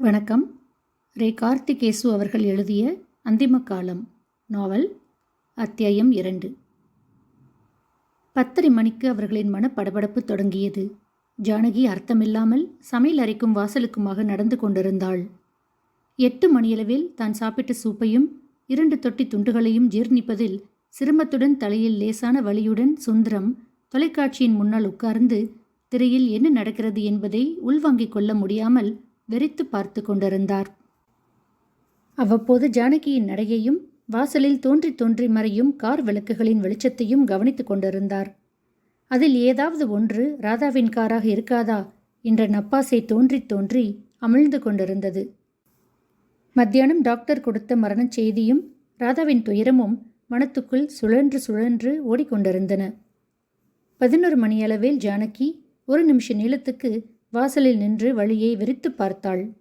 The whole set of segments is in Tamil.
வணக்கம். ரே. கார்த்திகேசு அவர்கள் எழுதிய அந்திம காலம் நாவல் அத்தியாயம் இரண்டு. பத்தரை மணிக்கு அவர்களின் மனப்படபடப்பு தொடங்கியது. ஜானகி அர்த்தமில்லாமல் சமையல் அறைக்கும் வாசலுக்குமாக நடந்து கொண்டிருந்தாள். எட்டு மணியளவில் தான் சாப்பிட்ட சூப்பையும் இரண்டு தொட்டி துண்டுகளையும் ஜீர்ணிப்பதில் சிரமத்துடன் தலையில் லேசான வலியுடன் சுந்தரம் தொலைக்காட்சியின் முன்னால் உட்கார்ந்து திரையில் என்ன நடக்கிறது என்பதை உள்வாங்கிக் கொள்ள முடியாமல் வெறித்து பார்த்து கொண்டிருந்தார். அவ்வப்போது ஜானகியின் நடையையும் வாசலில் தோன்றி தோன்றி மறையும் கார் விளக்குகளின் வெளிச்சத்தையும் கவனித்துக் கொண்டிருந்தார். அதில் ஏதாவது ஒன்று ராதாவின் காராக இருக்காதா? என்ற நப்பாசை தோன்றி தோன்றி அமிழ்ந்து கொண்டிருந்தது. மத்தியானம் டாக்டர் கொடுத்த மரணச் செய்தியும் ராதாவின் துயரமும் மனத்துக்குள் சுழன்று சுழன்று ஓடிக்கொண்டிருந்தன. பதினொரு மணியளவில் ஜானகி ஒரு நிமிஷ நீளத்துக்கு வாசலில் நின்று வழியை வெறித்து பார்த்தாள்.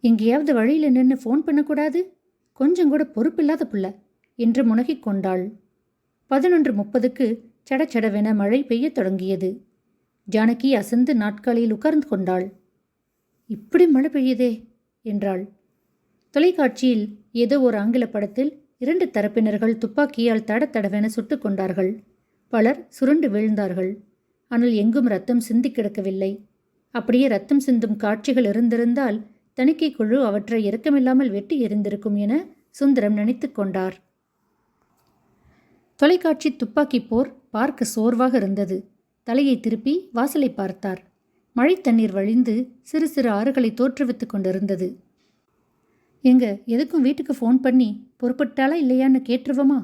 எங்கேயாவது வழியில் நின்று ஃபோன் பண்ணக்கூடாது? கொஞ்சம் கூட பொறுப்பில்லாத புள்ள என்று முனகிக் கொண்டாள். பதினொன்று முப்பதுக்கு சடச்சடவென மழை பெய்யத் தொடங்கியது. ஜானகி அசந்து நாட்காலில் உட்கார்ந்து கொண்டாள். இப்படி மழை பெய்யுதே என்றாள். தொலைக்காட்சியில் ஏதோ ஒரு ஆங்கில படத்தில் இரண்டு தரப்பினர்கள் துப்பாக்கியால் தட தடவென சுட்டுக் கொண்டார்கள். பலர் சுருண்டு வீழ்ந்தார்கள். ஆனால் எங்கும் ரத்தம் சிந்தி கிடக்கவில்லை. அப்படியே ரத்தம் சிந்தும் காட்சிகள் இருந்திருந்தால் தணிக்கை குழு அவற்றை இரக்கமில்லாமல் வெட்டி எறிந்திருக்கும் என சுந்தரம் நினைத்து கொண்டார். தொலைக்காட்சி துப்பாக்கி போர் பார்க்க சோர்வாக இருந்தது. தலையை திருப்பி வாசலை பார்த்தார். மழை தண்ணீர் வழிந்து சிறு சிறு ஆறுகளை தோற்றுவித்து கொண்டிருந்தது. எங்க எதுக்கும் வீட்டுக்கு ஃபோன் பண்ணி பொறுப்பட்டாளா இல்லையான்னு கேட்டுருவோமா?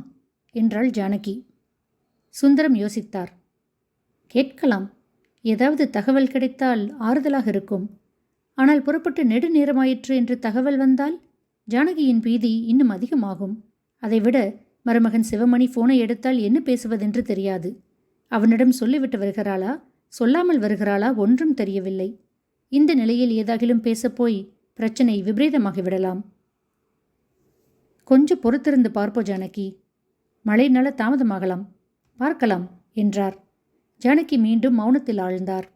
என்றாள் ஜானகி. சுந்தரம் யோசித்தார். கேட்கலாம். ஏதாவது தகவல் கிடைத்தால் ஆறுதலாக இருக்கும். ஆனால் புறப்பட்டு நெடுநேரமாயிற்று என்று தகவல் வந்தால் ஜானகியின் பீதி இன்னும் அதிகமாகும். அதைவிட மருமகன் சிவமணி ஃபோனை எடுத்தால் என்ன பேசுவதென்று தெரியாது. அவனிடம் சொல்லிவிட்டு வருகிறாளா? சொல்லாமல் வருகிறாளா? ஒன்றும் தெரியவில்லை. இந்த நிலையில் ஏதாகிலும் பேசப்போய் பிரச்சனை விபரீதமாகிவிடலாம் கொஞ்சம் பொறுத்திருந்து பார்ப்போ ஜானகி. மழையினால தாமதமாகலாம். பார்க்கலாம் என்றார். ஜானகி மீண்டும் மௌனத்தில் ஆழ்ந்தார்.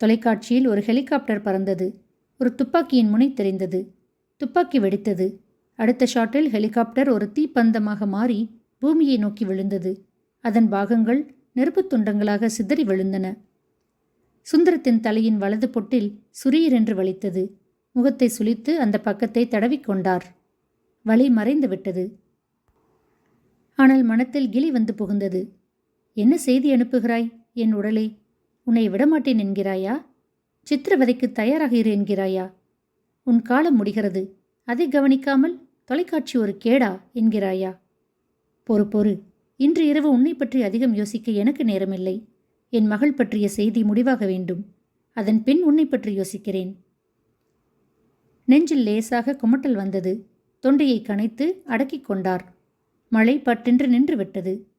தொலைக்காட்சியில் ஒரு ஹெலிகாப்டர் பறந்தது. ஒரு துப்பாக்கியின் முனை தெரிந்தது. துப்பாக்கி வெடித்தது. அடுத்த ஷாட்டில் ஹெலிகாப்டர் ஒரு தீப்பந்தமாக மாறி பூமியை நோக்கி விழுந்தது. அதன் பாகங்கள் நெருப்புத் துண்டங்களாக சிதறி விழுந்தன. சுந்தரத்தின் தலையின் வலது பொட்டில் சுரீரென்று வலித்தது. முகத்தை சுளித்து அந்த பக்கத்தை தடவிக்கொண்டார் வலி மறைந்து விட்டது ஆனால் மனத்தில் கிளி வந்து புகுந்தது. என்ன செய்தி அனுப்புகிறாய்? என் உடலை உன்னை விடமாட்டேன் என்கிறாயா? சித்திரவதைக்கு தயாராக இரு என்கிறாயா? உன் காலம் முடிகிறது. அதை கவனிக்காமல் தொலைக்காட்சி ஒரு கேடா என்கிறாயா? பொறு பொறு. இன்று இரவு உன்னை பற்றி அதிகம் யோசிக்க எனக்கு நேரமில்லை. என் மகள் பற்றிய செய்தி முடிவாக வேண்டும். அதன் பின் உன்னை பற்றி யோசிக்கிறேன். நெஞ்சில் லேசாக குமட்டல் வந்தது. தொண்டையை கனைத்து அடக்கிக் கொண்டார். மழை பட்டென்று நின்று விட்டது.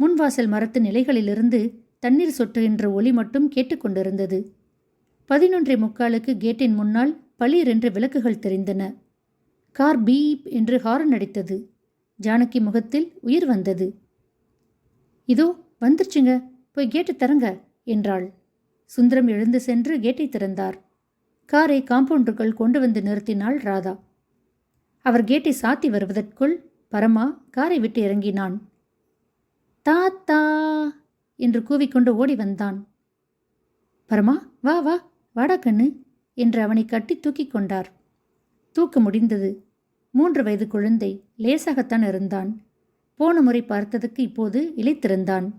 முன்வாசல் மரத்து நிலைகளிலிருந்து தண்ணீர் சொட்டுகின்ற ஒளி மட்டும் கேட்டுக்கொண்டிருந்தது. பதினொன்றை முக்காலுக்கு கேட்டின் முன்னால் பளிரென்று என்று விளக்குகள் தெரிந்தன. கார் பீப் என்று ஹாரன் அடித்தது. ஜானகி முகத்தில் உயிர் வந்தது. இதோ வந்துருச்சுங்க. போய் கேட்டு தரங்க என்றாள். சுந்தரம் எழுந்து சென்று கேட்டை திறந்தார். காரை காம்பவுண்டுக்குள் கொண்டு வந்து நிறுத்தினாள் ராதா. அவர் கேட்டை சாத்தி வருவதற்குள் பரமா காரை விட்டு இறங்கினான். தாத்தா என்று கூவிக்கொண்டு ஓடி வந்தான். பரமா வா வா வாடா கண்ணு என்று அவனை கட்டி தூக்கிக் கொண்டார். தூக்க முடிந்தது. மூன்று வயது குழந்தை லேசாகத்தான் இருந்தான். போன முறை பார்த்ததுக்கு இப்போது இழைத்திருந்தான்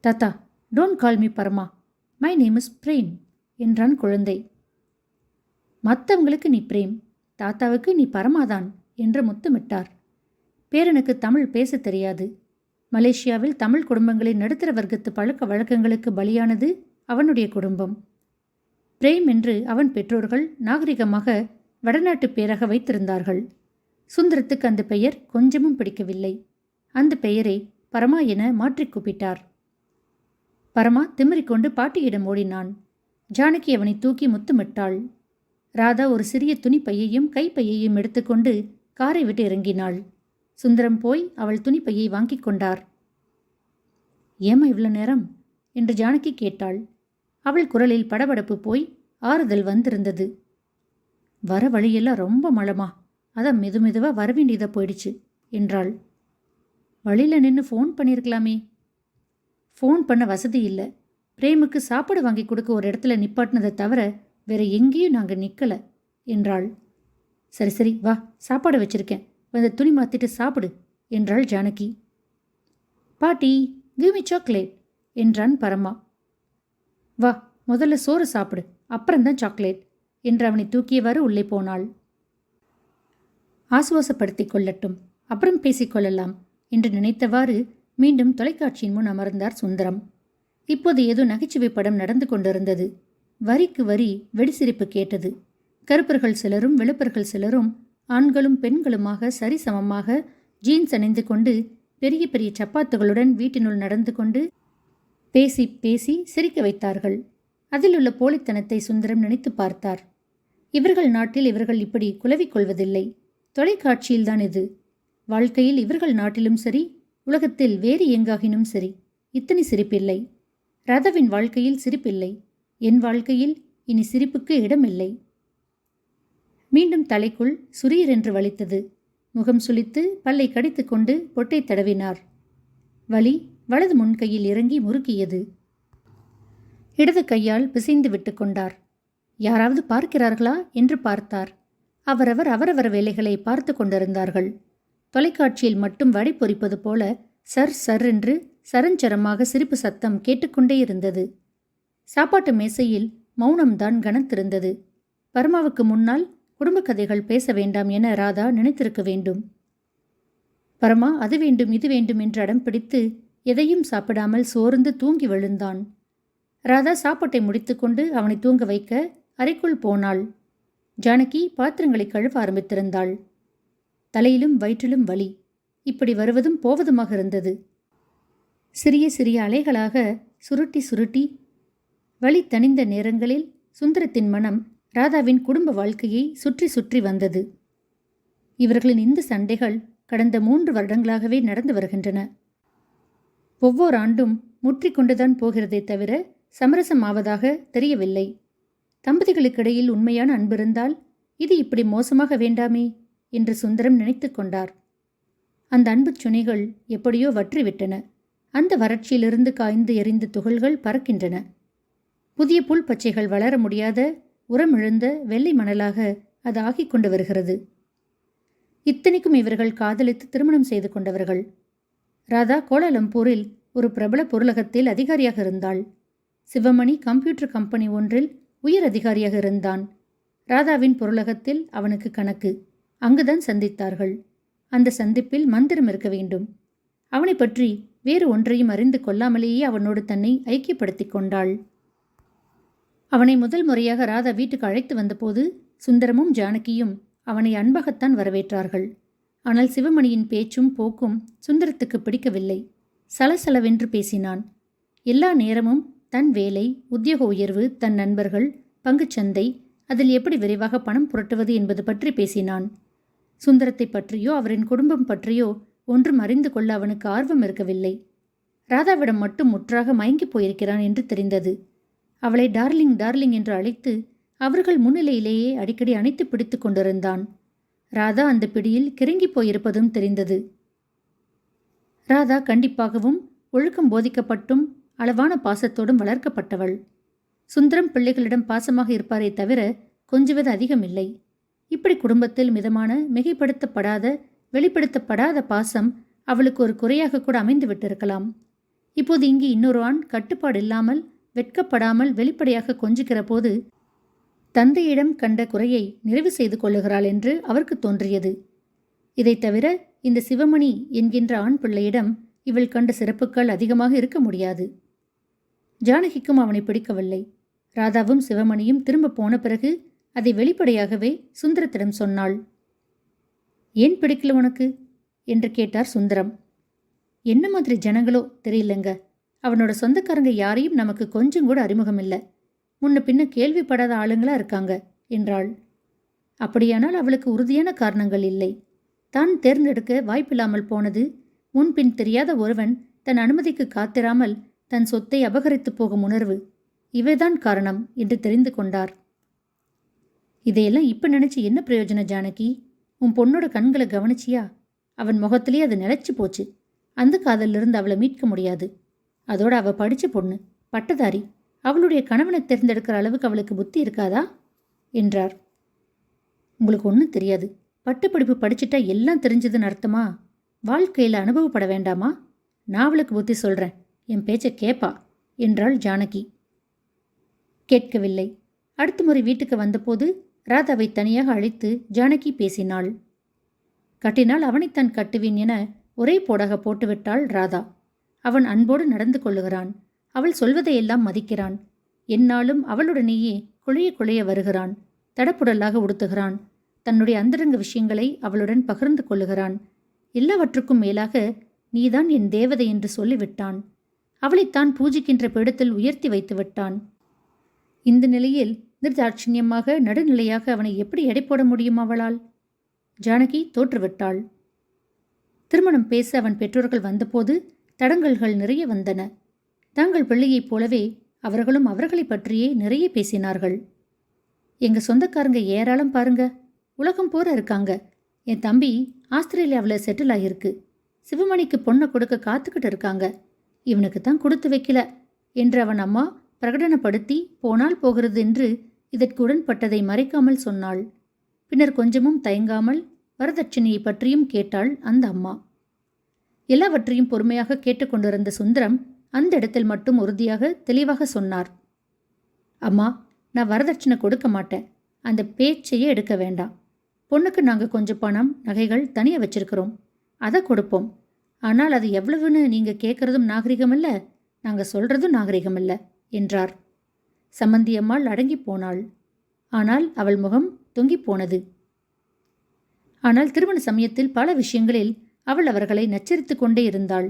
தாத்தா don't call me Parama. My name is Prem என்றான் குழந்தை. மற்றவங்களுக்கு நீ பிரேம் தாத்தாவுக்கு நீ பரமாதான் என்று முத்தமிட்டார். பேரனுக்கு தமிழ் பேசத் தெரியாது. மலேசியாவில் தமிழ் குடும்பங்களின் நடுத்தர வர்க்கத்து பழக்க வழக்கங்களுக்கு பலியானது அவனுடைய குடும்பம். பிரேம் என்று அவன் பெற்றோர்கள் நாகரிகமாக வடநாட்டு பெயராக வைத்திருந்தார்கள். சுந்தரத்துக்கு அந்த பெயர் கொஞ்சமும் பிடிக்கவில்லை. அந்த பெயரை பரமா என மாற்றி கூப்பிட்டார். பரமா திமிரிக்கொண்டு பாட்டியிடம் ஓடினான். ஜானகி அவனை தூக்கி முத்துமிட்டாள். ராதா ஒரு சிறிய துணிப்பையையும் கைப்பையையும் எடுத்துக்கொண்டு காரை விட்டு இறங்கினாள். சுந்தரம் போய் அவள் துணிப்பையை வாங்கிக் கொண்டார். ஏமா இவ்வளோ நேரம்? என்று ஜானகி கேட்டாள். அவள் குரலில் படபடப்பு போய் ஆறுதல் வந்திருந்தது. வர வழியெல்லாம் ரொம்ப மழமா அதான் மெது மெதுவாக வர வேண்டியதாக போயிடுச்சு என்றாள். வழியில் நின்று ஃபோன் பண்ணியிருக்கலாமே ஃபோன் பண்ண வசதி இல்லை. பிரேமுக்கு சாப்பாடு வாங்கி கொடுக்க ஒரு இடத்துல நிப்பாட்டினதை தவிர வேற எங்கேயும் நாங்கள் நிற்கலை என்றாள். சரி சரி வா. சாப்பாடு வச்சிருக்கேன். வந்து துணி மாற்றிட்டு சாப்பிடு என்றாள் ஜானகி. பாட்டி கிவ் மீ சாக்லேட் என்றான் பரமா. வா முதல்ல சோறு சாப்பிடு அப்புறம்தான் சாக்லேட் என்று அவனை தூக்கியவாறு உள்ளே போனாள். ஆசுவாசப்படுத்திக் கொள்ளட்டும் அப்புறம் பேசிக்கொள்ளலாம் என்று நினைத்தவாறு மீண்டும் தொலைக்காட்சியின் முன் அமர்ந்தார் சுந்தரம். இப்போது ஏதோ நகைச்சுவை படம் நடந்து கொண்டிருந்தது. வரிக்கு வரி வெடிசிரிப்பு கேட்டது. கருப்பர்கள் சிலரும் வெளுப்பர்கள் சிலரும் ஆண்களும் பெண்களுமாக சரிசமமாக ஜீன்ஸ் அணிந்து கொண்டு பெரிய பெரிய சப்பாத்துகளுடன் வீட்டினுள் நடந்து கொண்டு பேசி பேசி சிரிக்க வைத்தார்கள். அதிலுள்ள போலித்தனத்தை சுந்தரம் நினைத்து பார்த்தார். இவர்கள் நாட்டில் இவர்கள் இப்படி குலவிக் கொள்வதில்லை. தொலைக்காட்சியில்தான் இது. வாழ்க்கையில் இவர்கள் நாட்டிலும் சரி உலகத்தில் வேறு எங்காகினும் சரி இத்தனை சிரிப்பில்லை. ரதவின் வாழ்க்கையில் சிரிப்பில்லை. என் வாழ்க்கையில் இனி சிரிப்புக்கு இடமில்லை. மீண்டும் தலைக்குள் சுரீரென்று வலித்தது. முகம் சுளித்து பல்லை கடித்துக்கொண்டு பொட்டை தடவினார். வலி வலது முன்கையில் இறங்கி முறுக்கியது. இடது கையால் பிசைந்து விட்டு கொண்டார். யாராவது பார்க்கிறார்களா என்று பார்த்தார். அவரவர் அவரவர் வேலைகளை பார்த்து கொண்டிருந்தார்கள். தொலைக்காட்சியில் மட்டும் வடை பொறிப்பது போல சர் சர் என்று சரஞ்சரமாக சிரிப்பு சத்தம் கேட்டுக்கொண்டே இருந்தது. சாப்பாட்டு மேசையில் மௌனம்தான் கனத்திருந்தது. பர்மாவுக்கு முன்னால் குடும்ப கதைகள் பேச வேண்டாம் என ராதா நினைத்திருக்க வேண்டும். பரமா அது வேண்டும் இது வேண்டும் என்று அடம் பிடித்து எதையும் சாப்பிடாமல் சோர்ந்து தூங்கி விழுந்தான். ராதா சாப்பாட்டை முடித்துக்கொண்டு அவனை தூங்க வைக்க அறைக்குள் போனாள். ஜானகி பாத்திரங்களை கழுவ ஆரம்பித்திருந்தாள். தலையிலும் வயிற்றிலும் வலி. இப்படி வருவதும் போவதுமாக இருந்தது. சிறிய சிறிய அலைகளாக சுருட்டி சுருட்டி வலி தணிந்த நேரங்களில் சுந்தரத்தின் மனம் ராதாவின் குடும்ப வாழ்க்கையை சுற்றி சுற்றி வந்தது. இவர்களின் இந்த சண்டைகள் கடந்த மூன்று வருடங்களாகவே நடந்து வருகின்றன. ஒவ்வொரு ஆண்டும் முற்றிக்கொண்டுதான் போகிறதே தவிர சமரசமாவதாக தெரியவில்லை. தம்பதிகளுக்கிடையில் உண்மையான அன்பிருந்தால் இது இப்படி மோசமாக வேண்டாமே என்று சுந்தரம் நினைத்து கொண்டார். அந்த அன்புச் சுனைகள் எப்படியோ வற்றிவிட்டன. அந்த வறட்சியிலிருந்து காய்ந்து எரிந்த துகள்கள் பறக்கின்றன. புதிய புல் பச்சைகள் வளர முடியாத உரமிழந்த வெள்ளை மணலாக அது ஆகிக் கொண்டு வருகிறது. இத்தனைக்கும் இவர்கள் காதலித்து திருமணம் செய்து கொண்டவர்கள். ராதா கோலாலம்பூரில் ஒரு பிரபல பொருளகத்தில் அதிகாரியாக இருந்தாள். சிவமணி கம்ப்யூட்டர் கம்பெனி ஒன்றில் உயர் அதிகாரியாக இருந்தான். ராதாவின் பொருளகத்தில் அவனுக்கு கணக்கு. அங்குதான் சந்தித்தார்கள். அந்த சந்திப்பில் மந்திரம் இருக்க வேண்டும். அவனை பற்றி வேறு ஒன்றையும் அறிந்து கொள்ளாமலேயே அவனோடு தன்னை ஐக்கியப்படுத்திக் கொண்டாள். அவனை முதல் முறையாக ராதா வீட்டுக்கு அழைத்து வந்தபோது சுந்தரமும் ஜானகியும் அவனை அன்பாகத்தான் வரவேற்றார்கள். ஆனால் சிவமணியின் பேச்சும் போக்கும் சுந்தரத்துக்கு பிடிக்கவில்லை. சலசலவென்று பேசினான். எல்லா நேரமும் தன் வேலை உத்தியோக உயர்வு தன் நண்பர்கள் பங்குச்சந்தை அதில் எப்படி விரைவாக பணம் புரட்டுவது என்பது பற்றி பேசினான். சுந்தரத்தை பற்றியோ அவரின் குடும்பம் பற்றியோ ஒன்றும் அறிந்து கொள்ள அவனுக்கு ஆர்வம் இருக்கவில்லை. ராதாவிடம் மட்டும் முற்றாக மயங்கி போயிருக்கிறான் என்று தெரிந்தது. அவளை டார்லிங் டார்லிங் என்று அழைத்து அவர்கள் முன்னிலையிலேயே அடிக்கடி அணைத்து பிடித்து கொண்டிருந்தான். ராதா அந்த பிடியில் கிறங்கி போயிருப்பதும் தெரிந்தது. ராதா கண்டிப்பாகவும் ஒழுக்கம் போதிக்கப்பட்டும் அளவான பாசத்தோடும் வளர்க்கப்பட்டவள். சுந்தரம் பிள்ளைகளிடம் பாசமாக இருப்பாரே தவிர கொஞ்சுவது அதிகமில்லை. இப்படி குடும்பத்தில் மிதமான மிகைப்படுத்தப்படாத வெளிப்படுத்தப்படாத பாசம் அவளுக்கு ஒரு குறையாக கூட அமைந்து விட்டிருக்கலாம் இப்போது இங்கு இன்னொரு ஆண் கட்டுப்பாடு இல்லாமல் வெட்கப்படாமல் வெளிப்படையாக கொஞ்சுகிற போது தந்தையிடம் கண்ட குறையை நிறைவு செய்து கொள்ளுகிறாள் என்று அவருக்கு தோன்றியது. இதைத் தவிர இந்த சிவமணி என்கின்ற ஆண் பிள்ளையிடம் இவள் கண்ட சிறப்புகள் அதிகமாக இருக்க முடியாது. ஜானகிக்கும் அவனை பிடிக்கவில்லை. ராதாவும் சிவமணியும் திரும்ப போன பிறகு அதை வெளிப்படையாகவே சுந்தரத்திடம் சொன்னாள். ஏன் பிடிக்கல உனக்கு? என்று கேட்டார் சுந்தரம். என்ன மாதிரி ஜனங்களோ தெரியலங்க. அவனோட சொந்தக்காரங்க யாரையும் நமக்கு கொஞ்சம் கூட அறிமுகம் இல்லை முன்ன பின்ன கேள்விப்படாத ஆளுங்களா இருக்காங்க என்றாள். அப்படியானால் அவளுக்கு உறுதியான காரணங்கள் இல்லை. தான் தேர்ந்தெடுக்க வாய்ப்பில்லாமல் போனது முன்பின் தெரியாத ஒருவன் தன் அனுமதிக்கு காத்திராமல் தன் சொத்தை அபகரித்து போகும் உணர்வு. இவைதான் காரணம் என்று தெரிந்து கொண்டார். இதையெல்லாம் இப்போ நினச்சி என்ன பிரயோஜனம் ஜானகி? உன் பொண்ணோட கண்களை கவனிச்சியா? அவன் முகத்திலே அது நிலைச்சு போச்சு. அந்த காதலிருந்து அவளை மீட்க முடியாது. அதோட அவள் படித்த பொண்ணு பட்டதாரி. அவளுடைய கணவனை தேர்ந்தெடுக்கிற அளவுக்கு அவளுக்கு புத்தி இருக்காதா? என்றார். உங்களுக்கு ஒன்றும் தெரியாது. பட்டப்படிப்பு படிச்சுட்டா எல்லாம் தெரிஞ்சதுன்னு அர்த்தமா? வாழ்க்கையில் அனுபவப்பட வேண்டாமா? நான் அவளுக்கு புத்தி சொல்கிறேன் என் பேச்சை கேப்பா என்றாள் ஜானகி. கேட்கவில்லை. அடுத்த முறை வீட்டுக்கு வந்தபோது ராதாவை தனியாக அழைத்து ஜானகி பேசினாள். கட்டினால் அவனைத்தான் கட்டுவேன் என ஒரே போடாக போட்டுவிட்டாள் ராதா. அவன் அன்போடு நடந்து கொள்ளுகிறான். அவள் சொல்வதையெல்லாம் மதிக்கிறான். என்னாலும் அவளுடனேயே குழைய குழைய வருகிறான். தடப்புடலாக உடுத்துகிறான். தன்னுடைய அந்தரங்க விஷயங்களை அவளுடன் பகிர்ந்து கொள்ளுகிறான். எல்லாவற்றுக்கும் மேலாக நீதான் என் தேவதை என்று சொல்லிவிட்டான். அவளைத்தான் பூஜிக்கின்ற பீடத்தில் உயர்த்தி வைத்து விட்டான். இந்த நிலையில் நிர்தாட்சிணியமாக நடுநிலையாக அவனை எப்படி எடை போட முடியும் அவளால்? ஜானகி தோற்றுவிட்டாள். திருமணம் பேச அவன் பெற்றோர்கள் வந்தபோது தடங்கல்கள் நிறைய வந்தன. தாங்கள் பிள்ளையைப் போலவே அவர்களும் அவர்களை பற்றியே நிறைய பேசினார்கள். எங்க சொந்தக்காரங்க ஏராளம் பாருங்க. உலகம் போற இருக்காங்க. என் தம்பி ஆஸ்திரேலியாவில் செட்டில் ஆகியிருக்கு சிவமணிக்கு பொண்ணை கொடுக்க காத்துக்கிட்டு இருக்காங்க. இவனுக்கு தான் கொடுத்து வைக்கல என்று அவன் அம்மா பிரகடனப்படுத்தி போனால் போகிறது என்று இதற்கு உடன்பட்டதை மறைக்காமல் சொன்னாள். பின்னர் கொஞ்சமும் தயங்காமல் வரதட்சணையை பற்றியும் கேட்டாள் அந்த அம்மா. எல்லாவற்றையும் பொறுமையாக கேட்டுக்கொண்டிருந்த சுந்தரம் அந்த இடத்தில் மட்டும் உறுதியாக தெளிவாக சொன்னார். அம்மா நான் வரதட்சணை கொடுக்க மாட்டேன். அந்த பேச்சையே எடுக்க வேண்டாம். பொண்ணுக்கு நாங்கள் கொஞ்சம் பணம் நகைகள் தனியாக வச்சிருக்கிறோம். அதை கொடுப்போம். ஆனால் அது எவ்வளவுன்னு நீங்கள் கேட்குறதும் நாகரிகம் இல்லை நாங்கள் சொல்கிறதும் நாகரிகம் இல்லை என்றார். சம்மந்தியம்மாள் அடங்கி போனாள். ஆனால் அவள் முகம் தொங்கிப் போனது. ஆனால் திருமண சமயத்தில் பல விஷயங்களில் அவள் அவர்களை நச்சரித்துக் கொண்டே இருந்தாள்.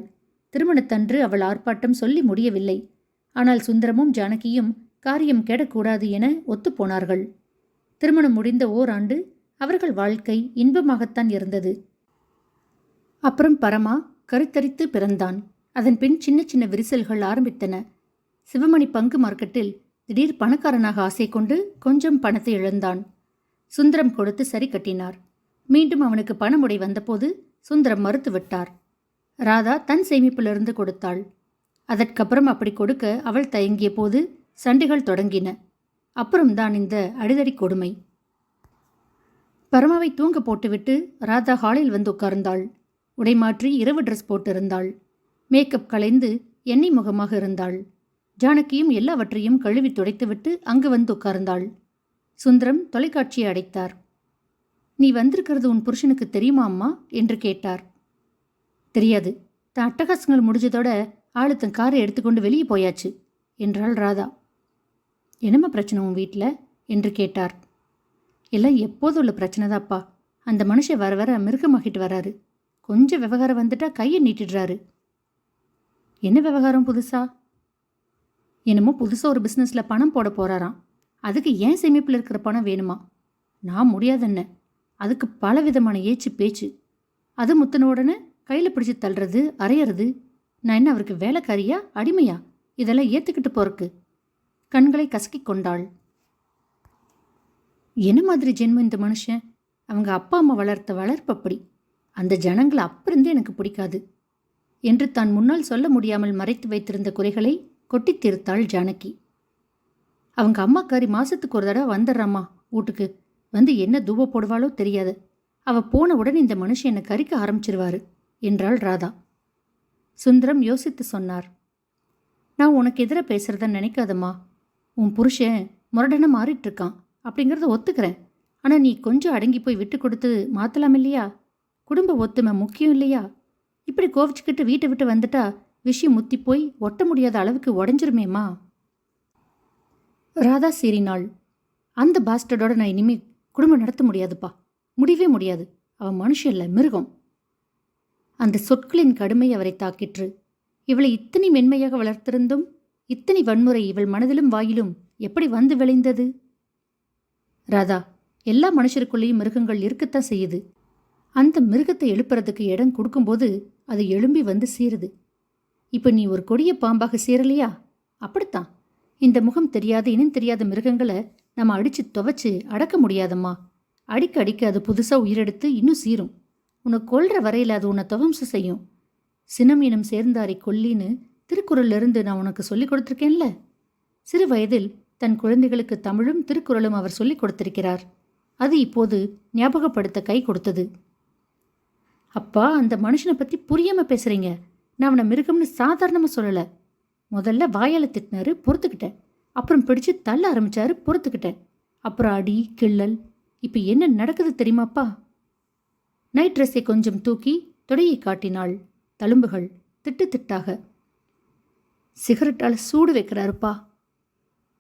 திருமணத்தன்று அவள் ஆர்ப்பாட்டம் சொல்லி முடியவில்லை. ஆனால் சுந்தரமும் ஜானகியும் காரியம் கெடக்கூடாது என ஒத்துப்போனார்கள் திருமணம் முடிந்த ஓராண்டு அவர்கள் வாழ்க்கை இன்பமாகத்தான் இருந்தது. அப்புறம் பரமா கருத்தரித்து பிறந்தான். அதன் பின் சின்ன சின்ன விரிசல்கள் ஆரம்பித்தன. சிவமணி பங்கு மார்க்கெட்டில் திடீர் பணக்காரனாக ஆசை கொண்டு கொஞ்சம் பணத்தை இழந்தான். சுந்தரம் கொடுத்து சரி கட்டினார். மீண்டும் அவனுக்கு பணமுடை வந்தபோது சுந்தரம் மறுத்து விட்டார் ராதா தன் சேமிப்பிலிருந்து கொடுத்தாள். அதற்கப்புறம் அப்படி கொடுக்க அவள் தயங்கிய போது சண்டைகள் தொடங்கின. அப்புறம்தான் இந்த அடிதடி கொடுமை. பரமாவை தூங்க போட்டுவிட்டு ராதா ஹாலில் வந்து உட்கார்ந்தாள். உடை மாற்றி இரவு ட்ரெஸ் போட்டிருந்தாள். மேக்கப் கலைந்து எண்ணெய் முகமாக இருந்தாள். ஜானகியும் எல்லாவற்றையும் கழுவி துடைத்துவிட்டு அங்கு வந்து உட்கார்ந்தாள். சுந்தரம் தொலைக்காட்சியை அடைத்தார். நீ வந்திருக்கிறது உன் புருஷனுக்கு தெரியுமா அம்மா? என்று கேட்டார். தெரியாது. தன் அட்டகாசங்கள் முடிஞ்சதோட ஆளு தன் காரை எடுத்துக்கொண்டு வெளியே போயாச்சு என்றாள் ராதா. என்னம்மா பிரச்சனை உன் வீட்டில் என்று கேட்டார். எல்லாம் எப்போது உள்ள பிரச்சனை தான்ப்பா அந்த மனுஷன் வர வர மிருகமாகிட்டு வராரு. கொஞ்சம் விவகாரம் வந்துட்டா கையை நீட்டிடுறாரு. என்ன விவகாரம் புதுசா? என்னமோ புதுசாக ஒரு பிஸ்னஸில் பணம் போட போகிறாராம் அதுக்கு ஏன் சேமிப்பில் இருக்கிற பணம் வேணுமா? நான் முடியாதுன்ன? அதுக்கு பல விதமான ஏச்சு பேச்சு. அது முத்தின உடனே கையில் பிடிச்சி தள்ளுறது அரையிறது நான் என்ன அவருக்கு வேலைக்காரியா அடிமையா? இதெல்லாம் ஏற்றுக்கிட்டு போறக்கு கண்களை கசக்கி கொண்டாள். என்ன மாதிரி ஜென்மம் இந்த மனுஷன்? அவங்க அப்பா அம்மா வளர்த்த வளர்ப்பு அப்படி. அந்த ஜனங்களை அப்பிருந்தே எனக்கு பிடிக்காது. என்று தான் முன்னால் சொல்ல முடியாமல் மறைத்து வைத்திருந்த குறைகளை கொட்டித் தீர்த்தாள் ஜானகி. அவங்க அம்மாக்காரி மாசத்துக்கு ஒரு தடவை வந்துடுறாம்மா வீட்டுக்கு. வந்து என்ன தூப போடுவாளோ தெரியாது. அவ போன உடனே இந்த மனுஷன் என்னை கறிக்க ஆரம்பிச்சிருவாரு என்றாள் ராதா. சுந்தரம் யோசித்து சொன்னார் நான் உனக்கு எதிராக பேசுறத நினைக்காதம்மா. உன் புருஷன் முரடனை மாறிட்டு இருக்கான் அப்படிங்கிறத ஒத்துக்கிறேன். ஆனால் நீ கொஞ்சம் அடங்கி போய் விட்டு கொடுத்து மாற்றலாம் இல்லையா? குடும்ப ஒத்துமை முக்கியம் இல்லையா? இப்படி கோவிச்சுக்கிட்டு வீட்டை விட்டு வந்துட்டா விஷயம் முத்தி போய் ஒட்ட முடியாத அளவுக்கு உடஞ்சிருமேம்மா? ராதா சீறினாள் அந்த பாஸ்டர்டோட நான் இனிமே குடும்பம் நடத்த முடியாதுப்பா. முடியவே முடியாது. அவன் மனுஷன் இல்லை மிருகம். அந்த சொற்களின் கடுமை அவரை தாக்கிற்று. இவளை இத்தனை மென்மையாக வளர்த்திருந்தும் இத்தனை வன்முறை இவள் மனதிலும் வாயிலும் எப்படி வந்து விளைந்தது? ராதா எல்லா மனுஷருக்குள்ளேயும் மிருகங்கள் இருக்கத்தான் செய்யுது. அந்த மிருகத்தை எழுப்புறதுக்கு இடம் கொடுக்கும்போது அது எழும்பி வந்து சீருது. இப்போ நீ ஒரு கொடிய பாம்பாக சீரலையா? அப்படித்தான். இந்த முகம் தெரியாத இனம் தெரியாத மிருகங்களை நம்ம அடித்து துவைச்சு அடக்க முடியாதம்மா. அடிக்க அடிக்க அது புதுசாக உயிரெடுத்து இன்னும் சீரும். உன்னை கொல்ற வரையில் அது உன்னை துவம்சம் செய்யும். சினம் இனம் சேர்ந்தாரை கொல்லின்னு திருக்குறளிலிருந்து நான் உனக்கு சொல்லிக் கொடுத்துருக்கேன்ல. சிறு வயதில் தன் குழந்தைகளுக்கு தமிழும் திருக்குறளும் அவர் சொல்லிக் கொடுத்திருக்கிறார். அது இப்போது ஞாபகப்படுத்த கை கொடுத்தது. அப்பா அந்த மனுஷனை பற்றி புரியாமல் பேசுகிறீங்க நான் அவனை மிருகம்னு சாதாரணமாக சொல்லலை. முதல்ல வாயால திட்டினாரு பொறுத்துக்கிட்டேன். அப்புறம் பிடிச்சு தள்ள ஆரம்பிச்சாரு பொறுத்துக்கிட்டேன். அப்புறம் அடி கிள்ளல் இப்போ என்ன நடக்குது தெரியுமாப்பா? நைட் ட்ரெஸ்ஸை கொஞ்சம் தூக்கி தொடையை காட்டினாள் தழும்புகள் திட்டு திட்டாக. சிகரெட்டால் சூடு வைக்கிறாருப்பா.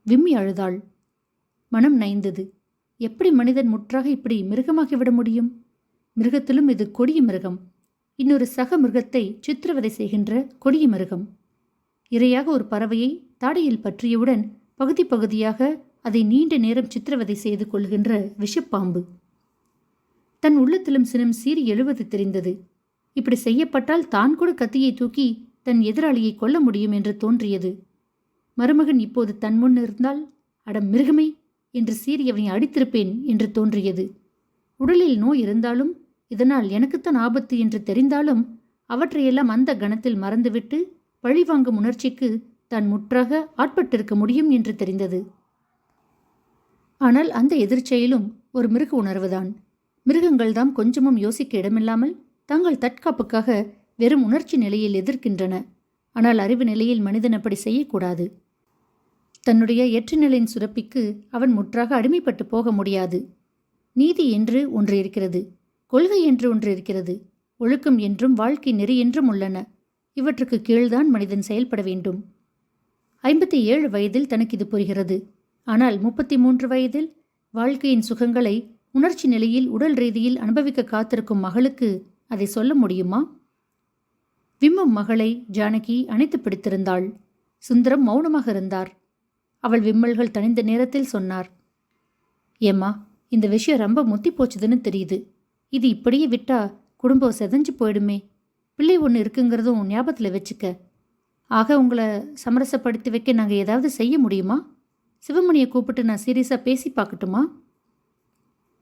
விம்மி அழுதாள். மனம் நைந்தது. எப்படி மனிதன் முற்றாக இப்படி மிருகமாகி விட முடியும்? மிருகத்திலும் இது கொடிய மிருகம். இன்னொரு சக மிருகத்தை சித்திரவதை செய்கின்ற கொடிய மிருகம். இரையாக ஒரு பறவையை தாடையில் பற்றியவுடன் பகுதி பகுதியாக அதை நீண்ட நேரம் சித்திரவதை செய்து கொள்கின்ற விஷப்பாம்பு. தன் உள்ளத்திலும் சினம் சீறி எழுவது தெரிந்தது. இப்படி செய்யப்பட்டால் தான் கூட கத்தியை தூக்கி தன் எதிராளியை கொல்ல முடியும் என்று தோன்றியது. மருமகன் இப்போது தன் முன் இருந்தால் அடம் மிருகமே என்று சீறி அவனை அடித்திருப்பேன் என்று தோன்றியது. உடலில் நோய் இருந்தாலும் இதனால் எனக்குத்தான் ஆபத்து என்று தெரிந்தாலும் அவற்றையெல்லாம் அந்த கணத்தில் மறந்துவிட்டு பழிவாங்கும் உணர்ச்சிக்கு தான் முற்றாக ஆட்பட்டிருக்க முடியும் என்று தெரிந்தது. ஆனால் அந்த எதிர்ச்செயலும் ஒரு மிருக உணர்வுதான். மிருகங்கள்தாம் கொஞ்சமும் யோசிக்க இடமில்லாமல் தங்கள் தற்காப்புக்காக வெறும் உணர்ச்சி நிலையில் எதிர்க்கின்றன. ஆனால் அறிவு நிலையில் மனிதன் அப்படி செய்யக்கூடாது. தன்னுடைய எற்றுநிலையின் சுரப்பிக்கு அவன் முற்றாக அடிமைப்பட்டு போக முடியாது. நீதி என்று ஒன்று இருக்கிறது கொள்கை என்று ஒன்று இருக்கிறது ஒழுக்கம் என்றும் வாழ்க்கை நெறி என்றும் உள்ளன. இவற்றுக்கு கீழ்தான் மனிதன் செயல்பட வேண்டும். ஐம்பத்தி ஏழு வயதில் தனக்கு இது புரிகிறது. ஆனால் முப்பத்தி மூன்று வயதில் வாழ்க்கையின் சுகங்களை உணர்ச்சி நிலையில் உடல் ரீதியில் அனுபவிக்க காத்திருக்கும் மகளுக்கு அதை சொல்ல முடியுமா? விம்மும் மகளை ஜானகி அணைத்து பிடித்திருந்தாள். சுந்தரம் மௌனமாக இருந்தார். அவள் விம்மல்கள் தணிந்த நேரத்தில் சொன்னார் ஏம்மா இந்த விஷயம் ரொம்ப முத்தி போச்சுதுன்னு தெரியுது. இது இப்படியே விட்டா குடும்பம் செதஞ்சு போயிடுமே. பிள்ளை ஒன்று இருக்குங்கிறதும் ஞாபகத்தில் வச்சுக்க. ஆக உங்களை சமரசப்படுத்தி வைக்க நாங்கள் ஏதாவது செய்ய முடியுமா? சிவமணியை கூப்பிட்டு நான் சீரியஸாக பேசி பார்க்கட்டுமா?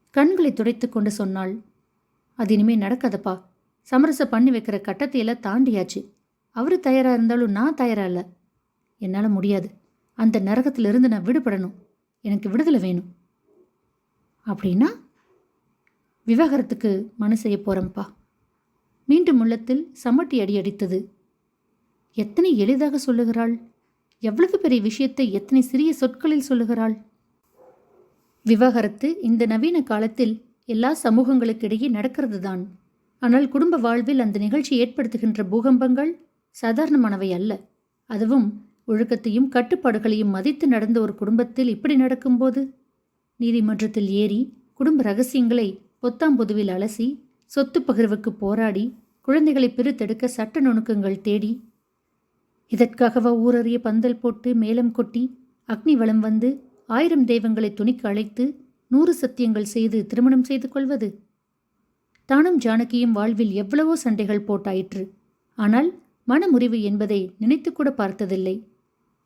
கண்களை துடைத்து கொண்டு சொன்னாள். அது இனிமேல் நடக்காதப்பா. சமரசம் பண்ணி வைக்கிற கட்டத்தையெல்லாம் தாண்டியாச்சு. அவர் தயாராக இருந்தாலும் நான் தயாராக இல்லை. என்னால் முடியாது. அந்த நரகத்திலிருந்து நான் விடுபடணும். எனக்கு விடுதலை வேணும். அப்படின்னா? விவாகரத்துக்கு மனு செய்ய போகிறேன்ப்பா மீண்டும் உள்ளத்தில் சமட்டி அடி அடித்தது. எத்தனை எளிதாக சொல்லுகிறாள்? எவ்வளவு பெரிய விஷயத்தை எத்தனை சிறிய சொற்களில் சொல்லுகிறாள்? விவாகரத்து இந்த நவீன காலத்தில் எல்லா சமூகங்களுக்கிடையே நடக்கிறது தான் ஆனால் குடும்ப வாழ்வில் அந்த நிகழ்ச்சி ஏற்படுத்துகின்ற பூகம்பங்கள் சாதாரணமானவை அல்ல. அதுவும் ஒழுக்கத்தையும் கட்டுப்பாடுகளையும் மதித்து நடந்த ஒரு குடும்பத்தில் இப்படி நடக்கும்போது? நீதிமன்றத்தில் ஏறி குடும்ப ரகசியங்களை பொத்தாம்பொதுவில் அலசி சொத்து பகிர்வுக்கு போராடி குழந்தைகளை பிரித்தெடுக்க சட்ட நுணுக்கங்கள் தேடி இதற்காகவா ஊரறிய பந்தல் போட்டு மேலம் கொட்டி அக்னி வளம் வந்து ஆயிரம் தெய்வங்களை துணிக்கு அழைத்து நூறு சத்தியங்கள் செய்து திருமணம் செய்து கொள்வது. தானும் ஜானகியும் வாழ்வில் எவ்வளவோ சண்டைகள் போட்டாயிற்று. ஆனால் மனமுறிவு என்பதை நினைத்துக்கூட பார்த்ததில்லை.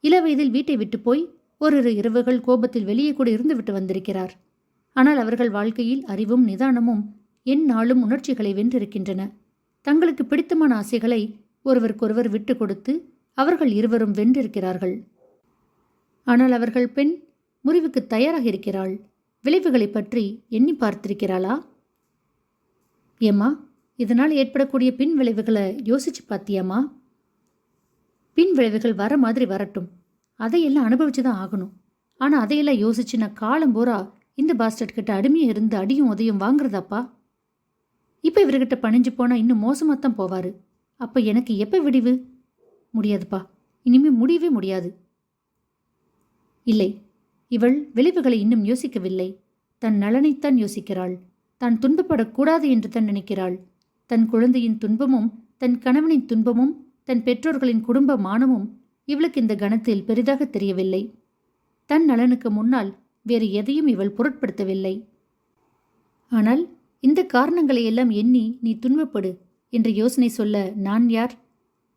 இளவயதில் வீட்டை விட்டு போய் ஓரிரு இரவுகள் கோபத்தில் வெளியே கூட இருந்துவிட்டு வந்திருக்கிறார். ஆனால் அவர்கள் வாழ்க்கையில் அறிவும் நிதானமும் என் நாளும் உணர்ச்சிகளை வென்றிருக்கின்றன. தங்களுக்கு பிடித்தமான ஆசைகளை ஒருவருக்கொருவர் விட்டு கொடுத்து அவர்கள் இருவரும் வென்றிருக்கிறார்கள். ஆனால் அவர்கள் பெண் முறிவுக்கு தயாராக இருக்கிறாள். விளைவுகளை பற்றி எண்ணி பார்த்திருக்கிறாளா? ஏம்மா இதனால் ஏற்படக்கூடிய பின் விளைவுகளை யோசிச்சு பார்த்தியாம்மா? பின் விளைவுகள் வர மாதிரி வரட்டும். அதையெல்லாம் அனுபவிச்சு தான் ஆகணும். ஆனால் அதையெல்லாம் யோசிச்சு நான் காலம் போரா இந்த பாஸ்டர்ட் கிட்ட அடிமையாக இருந்து அடியும் உதயம் வாங்குறதாப்பா? இப்போ இவர்கிட்ட பணிஞ்சு போனால் இன்னும் மோசமாக தான் போவார். அப்போ எனக்கு எப்போ விடிவு? முடியாதுப்பா. இனிமே முடியவே முடியாது. இல்லை இவள் விளைவுகளை இன்னும் யோசிக்கவில்லை. தன் நலனைத்தான் யோசிக்கிறாள். தான் துன்பப்படக்கூடாது என்று தான் நினைக்கிறாள். தன் குழந்தையின் துன்பமும் தன் கணவனின் துன்பமும் தன் பெற்றோர்களின் குடும்ப மானமும் இவளுக்கு இந்த கணத்தில் பெரிதாக தெரியவில்லை. தன் நலனுக்கு முன்னால் வேறு எதையும் இவள் பொருட்படுத்தவில்லை. ஆனால் இந்த காரணங்களை எல்லாம் எண்ணி நீ துன்பப்படு என்று யோசனை சொல்ல நான் யார்?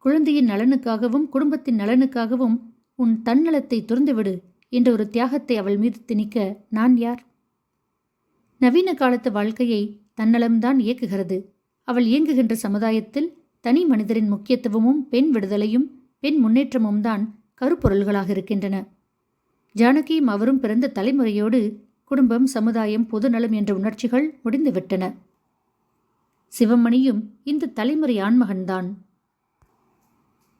குழந்தையின் நலனுக்காகவும் குடும்பத்தின் நலனுக்காகவும் உன் தன்னலத்தை துறந்துவிடு என்ற ஒரு தியாகத்தை அவள் மீது திணிக்க நான் யார்? நவீன காலத்து வாழ்க்கையை தன்னலம்தான் இயக்குகிறது. அவள் இயங்குகின்ற சமுதாயத்தில் தனி மனிதரின் முக்கியத்துவமும் பெண் விடுதலையும் பெண் முன்னேற்றமும் தான் கருப்பொருள்களாக இருக்கின்றன. ஜானகியும் அவரும் பிறந்த தலைமுறையோடு குடும்பம் சமுதாயம் பொதுநலம் என்ற உணர்ச்சிகள் முடிந்துவிட்டன. சிவமணியும் இந்த தலைமுறை ஆண்மகன்தான்.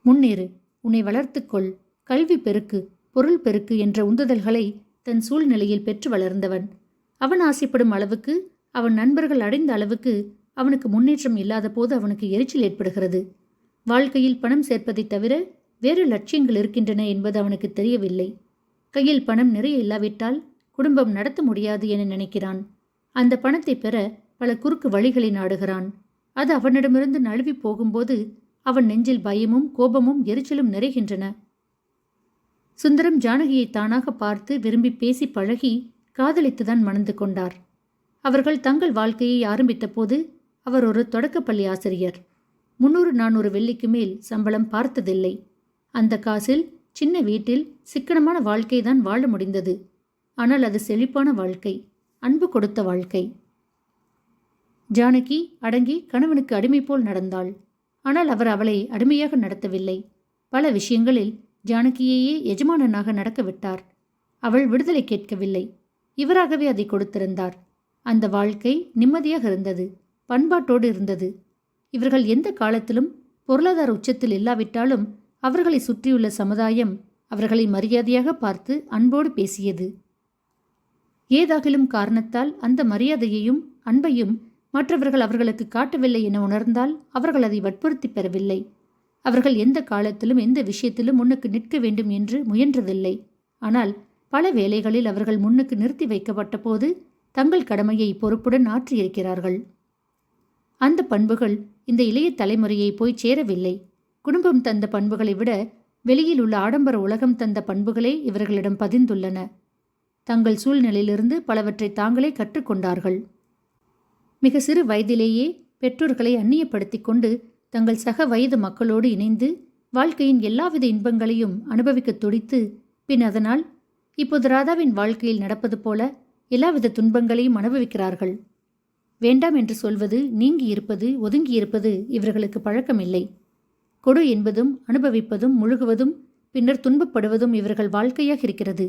முன்னேறு உன்னை வளர்த்துக்கொள் கல்வி பெருக்கு பொருள் பெருக்கு என்ற உந்துதல்களை தன் சூழ்நிலையில் பெற்று வளர்ந்தவன். அவன் ஆசைப்படும் அளவுக்கு அவன் நண்பர்கள் அடைந்த அளவுக்கு அவனுக்கு முன்னேற்றம் இல்லாத போது அவனுக்கு எரிச்சல் ஏற்படுகிறது. வாழ்க்கையில் பணம் சேர்ப்பதைத் தவிர வேறு லட்சியங்கள் இருக்கின்றன என்பது அவனுக்கு தெரியவில்லை. கையில் பணம் நிறைய இல்லாவிட்டால் குடும்பம் நடத்த முடியாது என நினைக்கிறான். அந்த பணத்தை பெற பல குறுக்கு வழிகளை நாடுகிறான். அது அவனிடமிருந்து நழுவி போகும்போது அவன் நெஞ்சில் பயமும் கோபமும் எரிச்சலும் நிறைகின்றன. சுந்தரம் ஜானகியை தானாக பார்த்து விரும்பி பேசி பழகி காதலித்துதான் மணந்து கொண்டார். அவர்கள் தங்கள் வாழ்க்கையை ஆரம்பித்த போது அவர் ஒரு தொடக்கப்பள்ளி ஆசிரியர். முன்னூறு நானூறு வெள்ளிக்கு மேல் சம்பளம் பார்த்ததில்லை. அந்த காசில் சின்ன வீட்டில் சிக்கனமான வாழ்க்கை தான் வாழ முடிந்தது. ஆனால் அது செழிப்பான வாழ்க்கை அன்பு கொடுத்த வாழ்க்கை. ஜானகி அடங்கி கணவனுக்கு அடிமை போல் நடந்தாள். ஆனால் அவர் அவளை அடிமையாக நடத்தவில்லை. பல விஷயங்களில் ஜானகியையே எஜமானனாக நடக்க விட்டார். அவள் விடுதலை கேட்கவில்லை. இவராகவே அதை கொடுத்திருந்தார். அந்த வாழ்க்கை நிம்மதியாக இருந்தது. பண்பாட்டோடு இருந்தது. இவர்கள் எந்த காலத்திலும் பொருளாதார உச்சத்தில் இல்லாவிட்டாலும் அவர்களை சுற்றியுள்ள சமுதாயம் அவர்களை மரியாதையாக பார்த்து அன்போடு பேசியது. ஏதாகிலும் காரணத்தால் அந்த மரியாதையையும் அன்பையும் மற்றவர்கள் அவர்களுக்கு காட்டவில்லை என உணர்ந்தால் அவர்கள் அதை வற்புறுத்தி பெறவில்லை. அவர்கள் எந்த காலத்திலும் எந்த விஷயத்திலும் முன்னுக்கு நிற்க வேண்டும் என்று முயன்றதில்லை. ஆனால் பல வேளைகளில் அவர்கள் முன்னுக்கு நிறுத்தி வைக்கப்பட்ட போது தங்கள் கடமையை பொறுப்புடன் ஆற்றியிருக்கிறார்கள். அந்த பண்புகள் இந்த இளைய தலைமுறையை போய் சேரவில்லை. குடும்பம் தந்த பண்புகளை விட வெளியில் உள்ள ஆடம்பர உலகம் தந்த பண்புகளே இவர்களிடம் பதிந்துள்ளன. தங்கள் சூழ்நிலையிலிருந்து பலவற்றை தாங்களே கற்றுக்கொண்டார்கள். மிக சிறு வயதிலேயே பெற்றோர்களை அந்நியப்படுத்தி கொண்டு தங்கள் சக வயது மக்களோடு இணைந்து வாழ்க்கையின் எல்லாவித இன்பங்களையும் அனுபவிக்க துடித்து பின் அதனால் இப்போது ராதாவின் வாழ்க்கையில் நடப்பது போல எல்லாவித துன்பங்களையும் அனுபவிக்கிறார்கள். வேண்டாம் என்று சொல்வது நீங்கி இருப்பது ஒதுங்கி இருப்பது இவர்களுக்கு பழக்கமில்லை. கொடு என்பதும் அனுபவிப்பதும் முழுகுவதும் பின்னர் துன்பப்படுவதும் இவர்கள் வாழ்க்கையாக இருக்கிறது.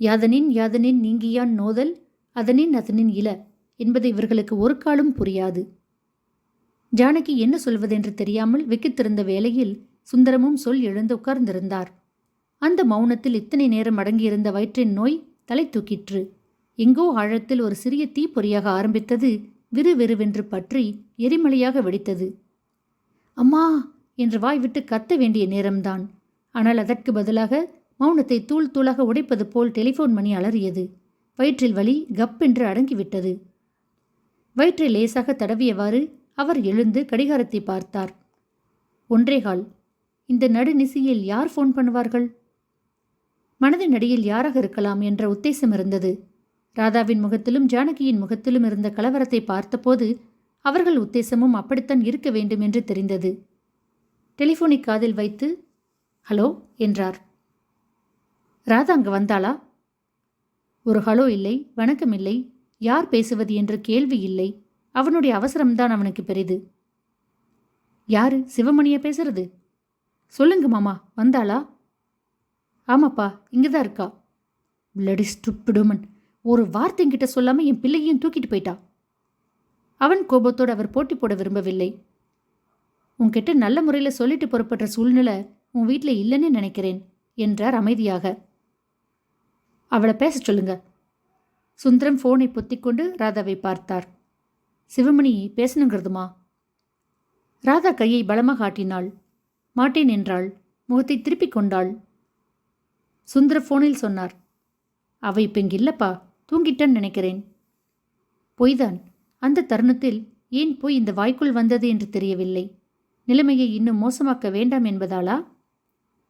யாதனின் யாதனின் நீங்கியான் நோதல் அதனின் அதனின் இல. என்பது இவர்களுக்கு ஒரு காலும் புரியாது. ஜானகி என்ன சொல்வதென்று தெரியாமல் வெக்கித்திருந்த வேளையில் சுந்தரமும் சொல் எழுந்து உட்கார்ந்திருந்தார். அந்த மௌனத்தில் இத்தனை நேரம் அடங்கியிருந்த வயிற்றின் நோய் தலை தூக்கிற்று. எங்கோ ஆழத்தில் ஒரு சிறிய தீப்பொறியாக ஆரம்பித்தது விறுவிறுவென்று பற்றி எரிமலையாக வெடித்தது. அம்மா! என்று வாய் விட்டு கத்த வேண்டிய நேரம்தான். ஆனால் அதற்கு பதிலாக மௌனத்தை தூள் தூளாக உடைப்பது போல் டெலிஃபோன் மணி அலறியது. வயிற்றில் வலி கப்பென்று அடங்கிவிட்டது. வயிற்றை லேசாக தடவியவாறு அவர் எழுந்து கடிகாரத்தை பார்த்தார். ஒன்றேகால் இந்த நடுநிசையில் யார் ஃபோன் பண்ணுவார்கள்? மனதின் அடியில் யாராக இருக்கலாம்? என்ற உத்தேசம் இருந்தது. ராதாவின் முகத்திலும் ஜானகியின் முகத்திலும் இருந்த கலவரத்தை பார்த்தபோது அவர்கள் உத்தேசமும் அப்படித்தான் இருக்க வேண்டும் என்று தெரிந்தது. டெலிஃபோனை காதில் வைத்து ஹலோ என்றார். ராதா அங்கு வந்தாளா? ஒரு ஹலோ இல்லை வணக்கம் இல்லை யார் பேசுவது என்ற கேள்வி இல்லை. அவனுடைய அவசரம்தான் அவனுக்கு பெரிது. யாரு? சிவமணியா பேசுறது? சொல்லுங்க மாமா வந்தாளா? ஆமாப்பா இங்கே தான் இருக்கா. பிளடி ஸ்டுப்பிடுமன் ஒரு வார்த்தைங்கிட்ட சொல்லாம என் பிள்ளையையும் தூக்கிட்டு போயிட்டா. அவன் கோபத்தோடு அவர் போட்டி போட விரும்பவில்லை. உன்கிட்ட நல்ல முறையில் சொல்லிட்டு புறப்படுற சூழ்நிலை உன் வீட்டில் இல்லைன்னு நினைக்கிறேன் என்றார் அமைதியாக. அவளை பேச சொல்லுங்க. சுந்தரம் ஃபோனை பொத்திக்கொண்டு ராதாவை பார்த்தார். சிவமணி பேசணுங்கிறதுமா? ராதா கையை பலமாக காட்டினாள் மாட்டேன் என்றாள். முகத்தை திருப்பிக் கொண்டாள். சுந்தர ஃபோனில் சொன்னார். அவ இப்ப இங்கே இல்லப்பா. தூங்கிட்டேன்னு நினைக்கிறேன். பொய்தான். அந்த தருணத்தில் ஏன் போய் இந்த வாய்க்குள் வந்தது என்று தெரியவில்லை. நிலைமையை இன்னும் மோசமாக்க வேண்டாம் என்பதாலா?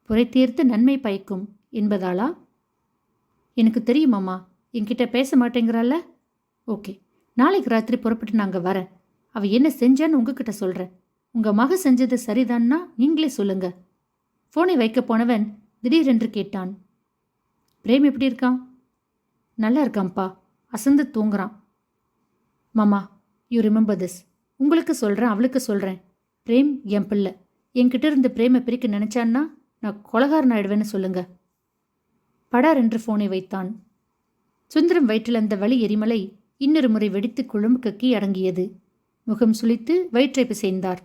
புரை தீர்த்து நன்மை பயக்கும் என்பதாலா? எனக்கு தெரியுமாம்மா என்கிட்ட பேச மாட்டேங்கிறாள்ல ஓகே. நாளைக்கு ராத்திரி புறப்பட்டு நாங்கள் வரேன். அவள் என்ன செஞ்சான்னு உங்ககிட்ட சொல்கிறேன் உங்கள் மக செஞ்சது சரிதான்னா நீங்களே சொல்லுங்க. ஃபோனை வைக்க போனவன் திடீரென்று கேட்டான். பிரேம் எப்படி இருக்கான்? நல்லா இருக்கான்ப்பா. அசந்து தூங்குறான். மாமா யூ ரிமெம்பர் திஸ் உங்களுக்கு சொல்கிறேன் அவளுக்கு சொல்கிறேன் பிரேம் என் பிள்ளை. என்கிட்ட இருந்து பிரேமை பிரிக்க நினச்சான்னா நான் கொலகாரன் ஆயிடுவேன்னு சொல்லுங்க. படார் என்று ஃபோனை வைத்தான். சுந்தரம் வயிற்றில் அந்த வலி எரிமலை இன்னொரு முறை வெடித்து குழம்பு கக்கி அடங்கியது முகம் சுளித்து வயிற்றை பிசைந்தார்.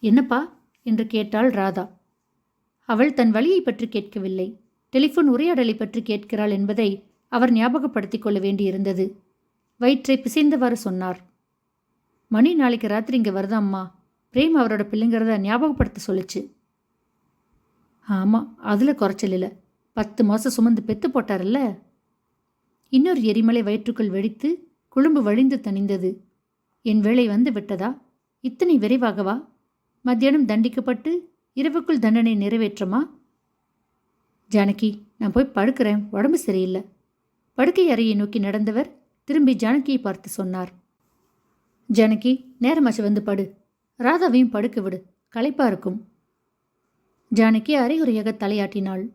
என்னப்பா? என்று கேட்டாள் ராதா. அவள் தன் வழியை பற்றி கேட்கவில்லை. டெலிஃபோன் உரையாடலை பற்றி கேட்கிறாள் என்பதை அவர் ஞாபகப்படுத்திக் கொள்ள வேண்டியிருந்தது. வயிற்றை பிசைந்தவாறு சொன்னார். மணி நாளைக்கு ராத்திரி இங்கே வருதாம்மா. பிரேம் அவரோட பிள்ளைங்கிறத ஞாபகப்படுத்த சொல்லுச்சு. ஆமாம் அதில் குறைச்சல் இல்லை. பத்து மாதம் சுமந்து பெத்து போட்டார்ல இன்னொரு எரிமலை வயிற்றுக்குள் வெடித்து குழும்பு வழிந்து தணிந்தது. என் வேலை வந்து விட்டதா? இத்தனை விரைவாகவா? மத்தியானம் தண்டிக்கப்பட்டு இரவுக்குள் தண்டனை நிறைவேற்றமா? ஜானகி நான் போய் படுக்கிறேன். உடம்பு சரியில்லை. படுக்கை அறையை நோக்கி நடந்தவர் திரும்பி ஜானகியை பார்த்து சொன்னார். ஜானகி நேரமாச்சு வந்து படு. ராதாவையும் படுக்க விடு. களைப்பா இருக்கும். ஜானகி அரைகுறையாக தலையாட்டினாள்.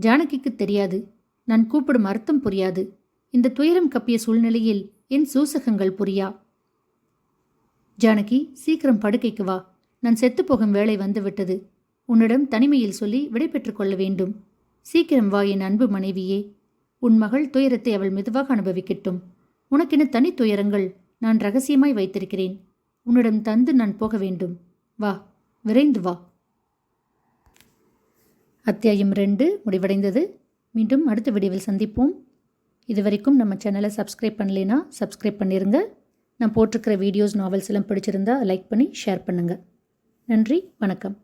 ஜானகிக்கு தெரியாது. நான் கூப்பிடும் அர்த்தம் புரியாது. இந்த துயரம் கப்பிய சூழ்நிலையில் என் சூசகங்கள் புரியா. ஜானகி சீக்கிரம் படுக்கைக்கு வா. நான் செத்துப்போகும் வேலை வந்துவிட்டது. உன்னிடம் தனிமையில் சொல்லி விடை கொள்ள வேண்டும். சீக்கிரம் வா என் அன்பு மனைவியே. உன் மகள் துயரத்தை அவள் மெதுவாக அனுபவிக்கட்டும். உனக்கென தனி துயரங்கள் நான் ரகசியமாய் வைத்திருக்கிறேன். உன்னிடம் தந்து நான் போக வேண்டும். வா விரைந்து வா. அத்தியாயம் ரெண்டு முடிவடைந்தது. மீண்டும் அடுத்த வீடியோவில் சந்திப்போம். இதுவரைக்கும் நம்ம சேனலை சப்ஸ்கிரைப் பண்ணலைன்னா சப்ஸ்கிரைப் பண்ணிடுங்க நான் போட்டிருக்கிற வீடியோஸ் நாவல்ஸ் எல்லாம் பிடிச்சிருந்தா லைக் பண்ணி ஷேர் பண்ணுங்கள் நன்றி வணக்கம்.